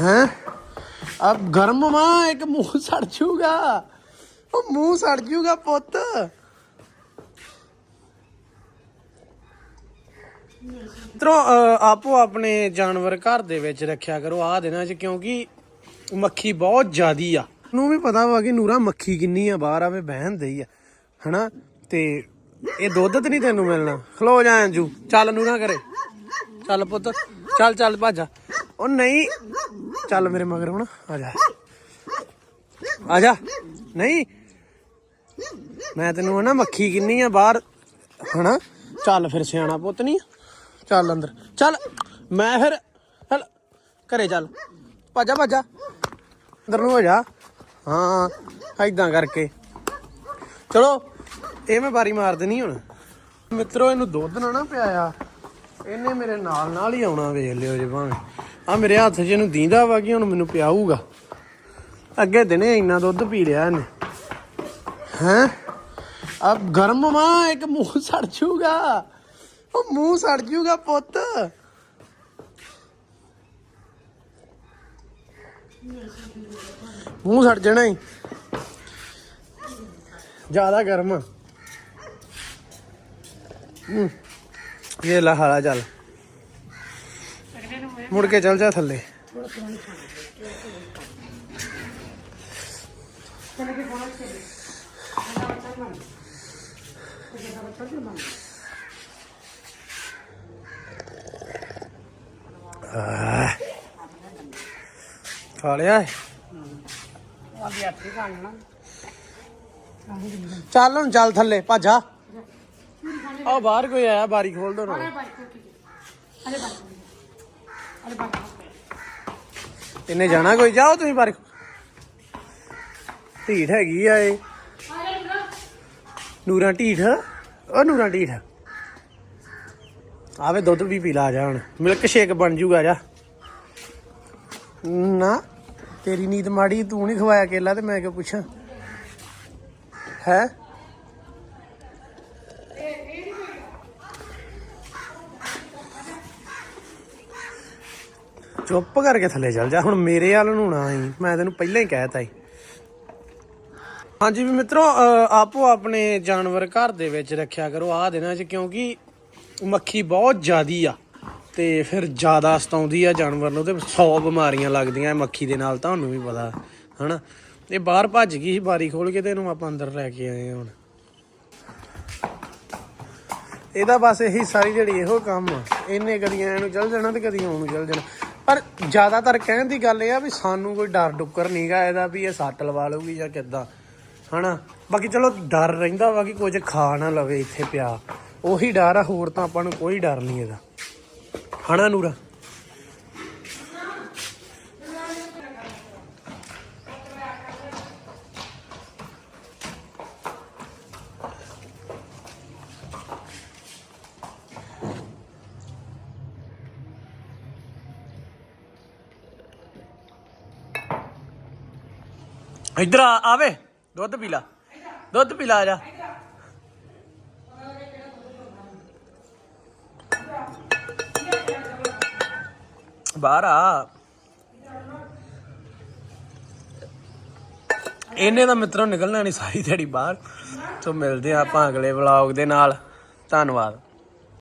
ਹੈ? ਅਬ ਗਰਮ ਮਾਂ, ਇੱਕ ਮੂੰਹ ਸੜ ਜੂਗਾ। ਉਹ ਮੂੰਹ ਸੜ ਜੂਗਾ ਪੁੱਤ। ਤਰੋ ਆਪੋ ਆਪਣੇ ਜਾਨਵਰ ਘਰ ਦੇ ਵਿੱਚ ਰੱਖਿਆ ਕਰੋ ਆ ਦਿਨਾਂ 'ਚ, ਕਿਉਂਕਿ ਮੱਖੀ ਬਹੁਤ ਜ਼ਿਆਦੀ ਆ। ਨੂੰ ਵੀ ਪਤਾ ਵਾ ਕਿ ਨੂਰਾ ਮੱਖੀ ਕਿੰਨੀ ਆ, ਬਾਹਰ ਆਵੇ ਬਹਿਨ ਦੇਈ ਆ, ਹਨਾ? ਤੇ ਇਹ ਦੁੱਧ ਤੇ ਨਹੀਂ ਤੈਨੂੰ ਮਿਲਣਾ। ਖਲੋ ਜਾ, ਅੰਜੂ। ਚੱਲ ਨੂਰਾ ਕਰੇ ਚੱਲ ਪੁੱਤ। ਚੱਲ ਚੱਲ, ਭਾਜਾ ਉਹ ਨਹੀਂ। ਚੱਲ ਮੇਰੇ ਮਗਰ ਹੁਣ, ਆ ਜਾ। ਆ ਜਾ। ਨਹੀਂ। ਮੈਂ ਤੈਨੂੰ ਨਾ ਮੱਖੀ ਕਿੰਨੀ ਆ ਬਾਹਰ। ਹਨਾ? ਚੱਲ ਫਿਰ ਸਿਆਣਾ ਪੁੱਤ ਨਹੀਂ ਚੱਲ ਅੰਦਰ। ਚੱਲ, ਮੈਂ ਫਿਰ ਚੱਲ, ਘਰੇ ਚੱਲ। ਭਾਜਾ ਭਾਜਾ ਅੰਦਰ ਨੂੰ ਹੋ ਜਾ। ਹਾਂ ਐਦਾਂ ਕਰਕੇ। ਚਲੋ, ਇਹ ਮੈਂ ਬਾਰੀ ਮਾਰ ਦੇਣੀ ਹੁਣ। ਮਿੱਤਰੋ, ਇਹਨੂੰ ਦੁੱਧ ਨਾ ਨਾ ਪਿਆਇਆ। ਇਹਨੇ ਮੇਰੇ ਨਾਲ ਨਾਲ ਹੀ ਆਉਣਾ, ਵੇਖ ਲਿਓ ਜੇ ਭਾਵੇਂ। ਆ ਮੇਰੇ ਹੱਥ 'ਚ ਇਹਨੂੰ ਦੀਂਦਾ ਵਾ ਕਿ ਹੁਣ ਮੈਨੂੰ ਪਿਆਊਗਾ। ਅੱਗੇ ਦਿਨੇ ਇੰਨਾ ਦੁੱਧ ਪੀ ਲਿਆ ਇਹਨੇ। ਹੈ? ਆ ਗਰਮ ਮਾ ਇੱਕ ਮੂੰਹ ਸੜ ਜੂਗਾ। ਉਹ ਮੂੰਹ ਸੜ ਜੂਗਾ ਪੁੱਤ। ਮੂੰਹ ਸੜ ਜਾਣਾ ਹੀ ਜ਼ਿਆਦਾ ਗਰਮ। ਇਹ ਲਾ ਹਾਲਾ ਚੱਲ। ਮੁੜ ਕੇ ਚੱਲ ਜਾ ਥੱਲੇ ਆਹ। ਖਾ ਲਿਆ ਏ? ਚੱਲ ਹੁਣ ਚੱਲ ਥੱਲੇ ਭੱਜਾ ਆ ਬਾਹਰ ਕੋਈ ਆਇਆ ਬਾਰੀ ਖੋਲ ਦੋ ਨਾ ਇਹਨੇ ਜਾਣਾ ਕੋਈ? ਜਾਓ ਤੁਸੀਂ ਬਾਰੀ ਢੀਠ ਹੈਗੀ ਆ ਇਹ। ਨੂਰਾਂ ਢੀਠ? ਉਹ ਨੂਰਾਂ ਢੀਠ। ਆਵੇ ਦੁੱਧ ਵੀ ਪੀ ਲਾ ਜਾ ਹੁਣ। ਮਿਲਕ ਸ਼ੇਕ ਬਣ ਜੂਗਾ ਜਾ। ਨਾ, ਤੇਰੀ ਨੀਤ ਮਾੜੀ, ਤੂੰ ਨਹੀਂ ਖਵਾਇਆ ਕੇਲਾ ਤੇ ਮੈਂ ਕਿਉਂ ਪੁੱਛਾਂ? ਹੈ? ਚੁੱਪ ਕਰਕੇ ਥੱਲੇ ਚੱਲ ਜਾ। ਹੁਣ ਮੇਰੇ ਵੱਲ ਨੂੰ ਨਾ ਆਈ। ਮੈਂ ਤੈਨੂੰ ਪਹਿਲਾਂ ਹੀ ਕਹਿਤਾ ਸੀ ਹਾਂਜੀ ਵੀ ਮਿੱਤਰੋ ਆਪੋ ਆਪਣੇ ਜਾਨਵਰ ਘਰ ਦੇ ਵਿੱਚ ਰੱਖਿਆ ਕਰੋ ਆਹ ਦਿਨਾਂ 'ਚ, ਕਿਉਂਕਿ ਮੱਖੀ ਬਹੁਤ ਜ਼ਿਆਦੀ ਆ ਤੇ ਫਿਰ ਜ਼ਿਆਦਾ ਸਤਾਉਂਦੀ ਆ ਜਾਨਵਰ ਨੂੰ ਤੇ 100 ਬਿਮਾਰੀਆਂ ਲੱਗਦੀਆਂ ਮੱਖੀ ਦੇ ਨਾਲ, ਤੁਹਾਨੂੰ ਵੀ ਪਤਾ, ਹਨਾ? ਇਹ ਬਾਹਰ ਭੱਜ ਗਈ ਸੀ ਬਾਰੀ ਖੋਲ ਕੇ ਤੇ ਇਹਨੂੰ ਆਪਾਂ ਅੰਦਰ ਲੈ ਕੇ ਆਏ ਹੁਣ। ਇਹਦਾ ਬਸ ਇਹੀ ਸਾਰੀ ਜਿਹੜੀ ਇਹੋ ਕੰਮ ਆ। ਇਹਨੇ ਕਦੀ ਐ ਨੂੰ ਚੱਲ ਜਾਣਾ ਤੇ ਕਦੀ ਆਉਣ ਨੂੰ ਚੱਲ ਜਾਣਾ। ਪਰ ਜ਼ਿਆਦਾਤਰ ਕਹਿਣ ਦੀ ਗੱਲ ਇਹ ਆ ਵੀ ਸਾਨੂੰ ਕੋਈ ਡਰ ਡੁੱਕਰ ਨਹੀਂਗਾ ਇਹਦਾ ਵੀ ਇਹ ਸੱਟ ਲਵਾ ਲਊਗੀ ਜਾਂ ਕਿੱਦਾਂ, ਹਨਾ? ਬਾਕੀ ਚਲੋ ਡਰ ਰਹਿੰਦਾ ਵਾ ਕਿ ਕੁਝ ਖਾ ਨਾ ਲਵੇ ਇੱਥੇ ਪਿਆ। ਉਹੀ ਡਰ ਆ, ਹੋਰ ਤਾਂ ਆਪਾਂ ਨੂੰ ਕੋਈ ਡਰ ਨਹੀਂ ਇਹਦਾ। ਹਨਾ ਨੂਰਾ? ਇੱਧਰ ਆ ਆਵੇ ਦੁੱਧ ਪੀ ਲਾ। ਦੁੱਧ ਪੀ ਲਾ ਜਾ। ਬਾਹਰ ਆ। ਇਹਨੇ ਤਾਂ ਮਿੱਤਰੋਂ ਨਿਕਲਣਾ ਨਹੀਂ ਸਾਰੀ ਦਿਹਾੜੀ ਬਾਹਰ। ਸੋ ਮਿਲਦੇ ਆ ਆਪਾਂ ਅਗਲੇ ਵਲੌਗ ਦੇ ਨਾਲ। ਧੰਨਵਾਦ।